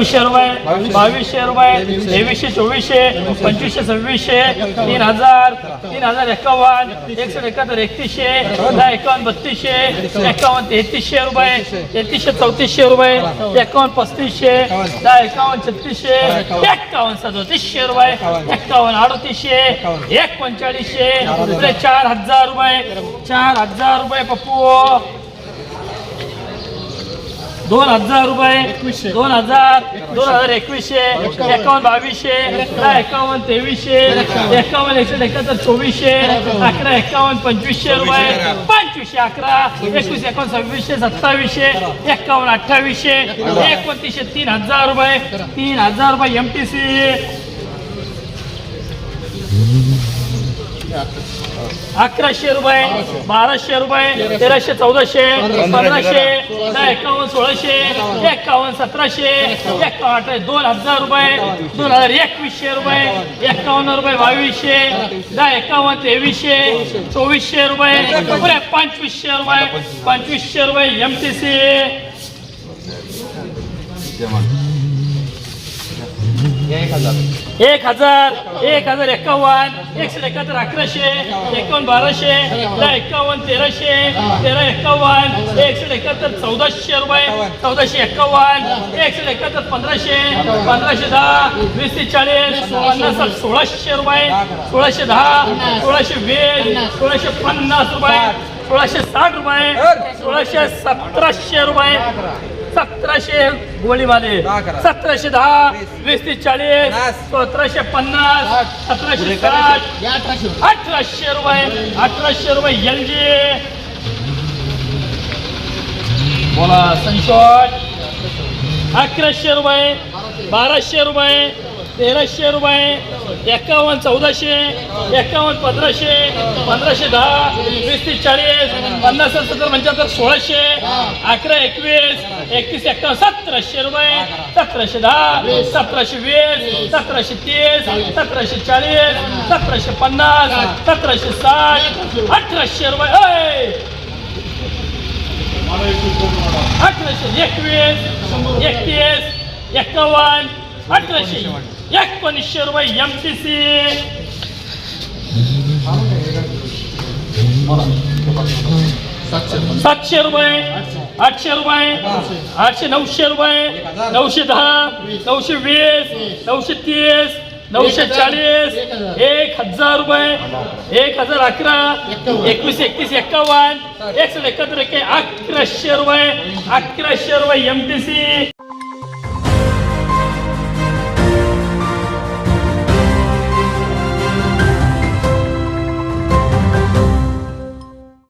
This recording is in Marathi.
एकवीसशे रुपये बावीसशे. रुपये तेवीसशे चोवीसशे पंचवीसशे सव्वीसशे तीन हजार तीन हजार एकावन्न एकशे एकाहत्तर एकतीसशे दहा एकावन्न बत्तीसशे एकावन्न तेहतीसशे रुपये तेहतीसशे चौतीसशे रुपये एकावन्न पस्तीसशे दहा एकावन्न छत्तीसशे एकावन्न सदोतीसशे रुपये एकावन्न अडतीसशे एक पंचेचाळीसशे दुसरे चार हजार रुपये चार हजार रुपये पप्पू. दोन हजार रुपये दोन हजार दोन हजार एकवीसशे एकावन्न. बावीसशे एकावन्न तेवीसशे एकावन्न. एकशे एकाहत्तर चोवीसशे अकरा एकावन्न पंचवीसशे रुपये पंचवीसशे अकरा एकवीस एकावन्न सव्वीसशे सत्तावीसशे एकावन्न अठ्ठावीसशे एकोणतीसशे तीन हजार रुपये तीन हजार रुपये एम टी सी अकराशे रुपये बाराशे रुपये तेराशे चौदाशे पंधराशे दहा एकावन्न सोळाशे एकावन्न सतराशे एकावन्न अठराशे दोन हजार रुपये दोन हजार एकवीसशे रुपये एकावन्न रुपये बावीसशे दहा एकावन्न तेवीसशे चोवीसशे रुपये पंचवीसशे रुपये पंचवीसशे रुपये एम टी सी एक हजार. एक हजार एक्कावन्न एकशे एकाहत्तर अकराशे. एकावन्न बाराशे. दहा एकावन्न तेराशे. तेरा एकावन्न. एकशे एकाहत्तर चौदाशे रुपये. चौदाशे एकावन्न. एकशे एकाहत्तर पंधराशे. पंधराशे दहा. वीस ते चाळीस. पन्नास सोळाशे रुपये. सोळाशे दहा. सोळाशे वीस. सोळाशे पन्नास रुपये. सोळाशे साठ रुपये. सोळाशे सतराशे रुपये. सतराशे गोळीमध्ये सतराशे दहा वीस. ते चाळीस. सतराशे पन्नास. सतराशे साठ. अठराशे. रुपये. अठराशे रुपये एल जी बोला संशोध. अकराशे रुपये. बाराशे रुपये. तेराशे रुपये एकावन्न चौदाशे एकावन्न पंधराशे पंधराशे दहा वीस तीस चाळीस पन्नास सत्तर पंच्याहत्तर सोळाशे अकरा एकवीस एकतीस एक्कावन्न सतराशे रुपये सतराशे दहा सतराशे वीस सतराशे तीस सतराशे चाळीस सतराशे पन्नास सतराशे साठ अठराशे रुपये अठराशे एकवीस एकतीस एकावन्न अठराशे एकोणीसशे रुपये एम टी सी सातशे रुपये आठशे रुपये आठशे नऊशे रुपये नऊशे दहा नऊशे वीस नऊशे तीस नऊशे चाळीस एक हजार रुपये एक हजार अकरा एकवीस एकतीस एकावन्न एकशे एकाहत्तर अकराशे रुपये अकराशे रुपये एम टी सी